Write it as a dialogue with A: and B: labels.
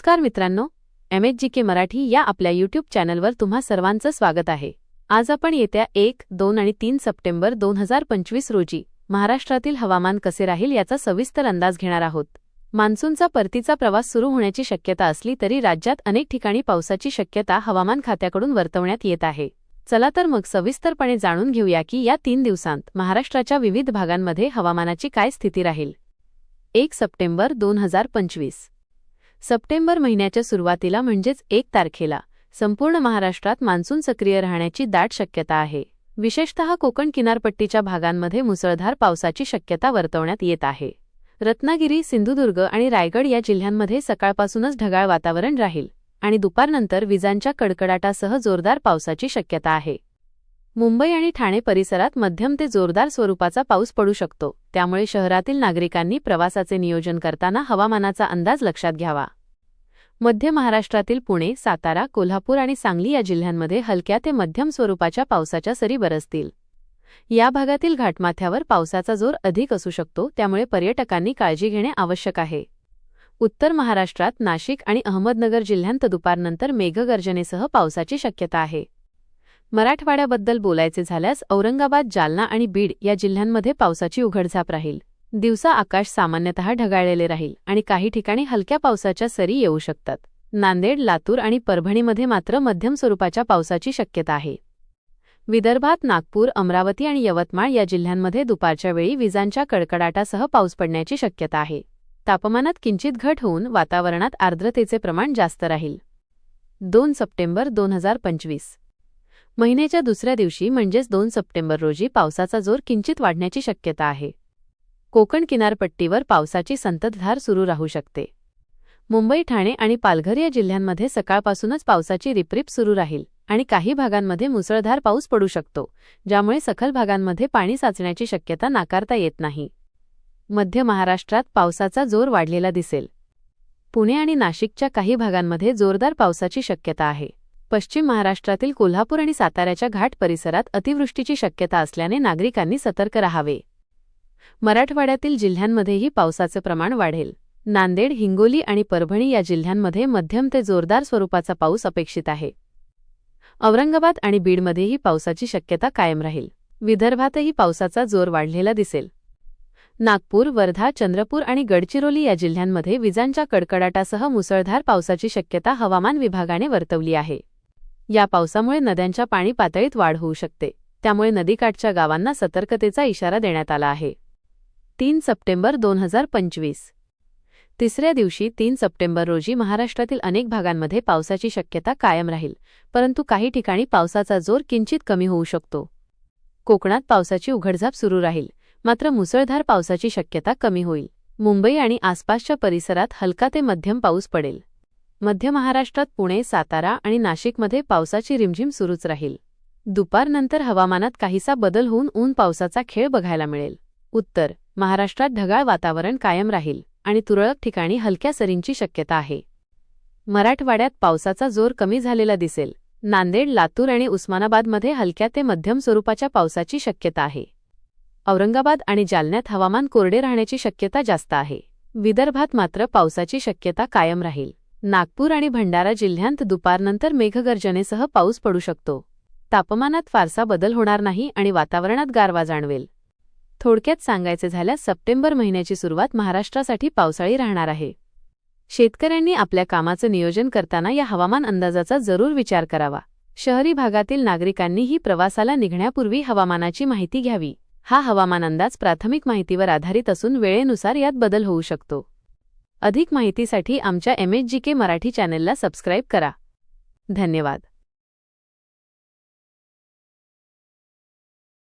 A: नमस्कार मित्रांनो M H G K Marathi या आपल्या यूट्यूब चॅनलवर तुम्हा सर्वांचं स्वागत आहे आज आपण येत्या एक दोन आणि तीन सप्टेंबर दोन हजार पंचवीस रोजी महाराष्ट्रातील हवामान कसे राहील याचा सविस्तर अंदाज घेणार आहोत मान्सूनचा परतीचा प्रवास सुरू होण्याची शक्यता असली तरी राज्यात अनेक ठिकाणी पावसाची शक्यता हवामान खात्याकडून वर्तवण्यात येत आहे चला तर मग सविस्तरपणे जाणून घेऊया की या तीन दिवसांत महाराष्ट्राच्या विविध भागांमध्ये हवामानाची काय स्थिती राहील एक सप्टेंबर दोन हजार पंचवीस सप्टेंबर महिन्याच्या सुरुवातीला म्हणजेच एक तारखेला संपूर्ण महाराष्ट्रात मान्सून सक्रिय राहण्याची दाट शक्यता आहे विशेषतः कोकण किनारपट्टीच्या भागांमध्ये मुसळधार पावसाची शक्यता वर्तवण्यात येत आहे रत्नागिरी सिंधुदुर्ग आणि रायगड या जिल्ह्यांमध्ये सकाळपासूनच ढगाळ वातावरण राहील आणि दुपारनंतर विजांच्या कडकडाटासह जोरदार पावसाची शक्यता आहे मुंबई आणि ठाणे परिसरात मध्यम ते जोरदार स्वरूपाचा पाऊस पडू शकतो त्यामुळे शहरातील नागरिकांनी प्रवासाचे नियोजन करताना हवामानाचा अंदाज लक्षात घ्यावा मध्य महाराष्ट्रातील पुणे सातारा कोल्हापूर आणि सांगली या जिल्ह्यांमध्ये हलक्या ते मध्यम स्वरूपाच्या पावसाच्या सरी बरसतील या भागातील घाटमाथ्यावर पावसाचा जोर अधिक असू शकतो त्यामुळे पर्यटकांनी काळजी घेणे आवश्यक आहे उत्तर महाराष्ट्रात नाशिक आणि अहमदनगर जिल्ह्यांत दुपारनंतर मेघगर्जनेसह पावसाची शक्यता आहे मराठवाड्याबद्दल बोलायचे झाल्यास औरंगाबाद जालना आणि बीड या जिल्ह्यांमध्ये पावसाची उघडझाप राहील दिवसा आकाश सामान्यतः ढगाळलेले राहील आणि काही ठिकाणी हलक्या पावसाच्या सरी येऊ शकतात नांदेड लातूर आणि परभणीमध्ये मात्र मध्यम स्वरूपाच्या पावसाची शक्यता आहे विदर्भात नागपूर अमरावती आणि यवतमाळ या जिल्ह्यांमध्ये दुपारच्या वेळी विजांच्या कडकडाटासह पाऊस पडण्याची शक्यता आहे तापमानात किंचित घट होऊन वातावरणात आर्द्रतेचे प्रमाण जास्त राहील दोन सप्टेंबर दोन हजार पंचवीस महिन्याच्या दुसऱ्या दिवशी म्हणजेच दोन सप्टेंबर रोजी पावसाचा जोर किंचित वाढण्याची शक्यता आहे कोकण किनारपट्टीवर पावसाची संततधार सुरू राहू शकते मुंबई ठाणे आणि पालघर या जिल्ह्यांमध्ये सकाळपासूनच पावसाची रिपरिप सुरू राहील आणि काही भागांमध्ये मुसळधार पाऊस पडू शकतो ज्यामुळे सखल भागांमध्ये पाणी साचण्याची शक्यता नाकारता येत नाही मध्य महाराष्ट्रात पावसाचा जोर वाढलेला दिसेल पुणे आणि नाशिकच्या काही भागांमध्ये जोरदार पावसाची शक्यता आहे पश्चिम महाराष्ट्रातील कोल्हापूर आणि साताऱ्याच्या घाट परिसरात अतिवृष्टीची शक्यता असल्याने नागरिकांनी सतर्क राहावे मराठवाड्यातील जिल्ह्यांमध्येही पावसाचे प्रमाण वाढेल नांदेड हिंगोली आणि परभणी या जिल्ह्यांमध्ये मध्यम ते जोरदार स्वरूपाचा पाऊस अपेक्षित आहे औरंगाबाद आणि बीडमध्येही पावसाची शक्यता कायम राहील विदर्भातही पावसाचा जोर वाढलेला दिसेल नागपूर वर्धा चंद्रपूर आणि गडचिरोली या जिल्ह्यांमध्ये विजांच्या कडकडाटासह मुसळधार पावसाची शक्यता हवामान विभागाने वर्तवली आहे या पावसामुळे नद्यांच्या पाणी पातळीत वाढ होऊ शकते त्यामुळे नदीकाठच्या गावांना सतर्कतेचा इशारा देण्यात आला आहे तीन सप्टेंबर दोन हजार पंचवीस तिसऱ्या दिवशी तीन सप्टेंबर रोजी महाराष्ट्रातील अनेक भागांमध्ये पावसाची शक्यता कायम राहील परंतु काही ठिकाणी पावसाचा जोर किंचित कमी होऊ शकतो कोकणात पावसाची उघडझाप सुरू राहील मात्र मुसळधार पावसाची शक्यता कमी होईल मुंबई आणि आसपासच्या परिसरात हलका ते मध्यम पाऊस पडेल मध्य महाराष्ट्रात पुणे सातारा आणि नाशिकमध्ये पावसाची रिमझिम सुरूच राहील दुपारनंतर हवामानात काहीसा बदल होऊन ऊन पावसाचा खेळ बघायला मिळेल उत्तर महाराष्ट्रात ढगाळ वातावरण कायम राहील आणि तुरळक ठिकाणी हलक्या सरींची शक्यता आहे मराठवाड्यात पावसाचा जोर कमी झालेला दिसेल नांदेड लातूर आणि उस्मानाबादमध्ये हलक्या ते मध्यम स्वरूपाच्या पावसाची शक्यता आहे औरंगाबाद आणि जालन्यात हवामान कोरडे राहण्याची शक्यता जास्त आहे विदर्भात मात्र पावसाची शक्यता कायम राहील नागपूर आणि भंडारा जिल्ह्यांत दुपारनंतर मेघगर्जनेसह पाऊस पडू शकतो तापमानात फारसा बदल होणार नाही आणि वातावरणात गारवा जाणवेल थोडक्यात सांगायचे झाल्यास सप्टेंबर महिन्याची सुरुवात महाराष्ट्रासाठी पावसाळी राहणार आहे शेतकऱ्यांनी आपल्या कामाचं नियोजन करताना या हवामान अंदाजाचा जरूर विचार करावा शहरी भागातील नागरिकांनीही प्रवासाला निघण्यापूर्वी हवामानाची माहिती घ्यावी हा हवामान अंदाज प्राथमिक माहितीवर आधारित असून वेळेनुसार यात बदल होऊ शकतो अधिक माहितीसाठी आमच्या M H G K Marathi चॅनेलला सबस्क्राईब करा धन्यवाद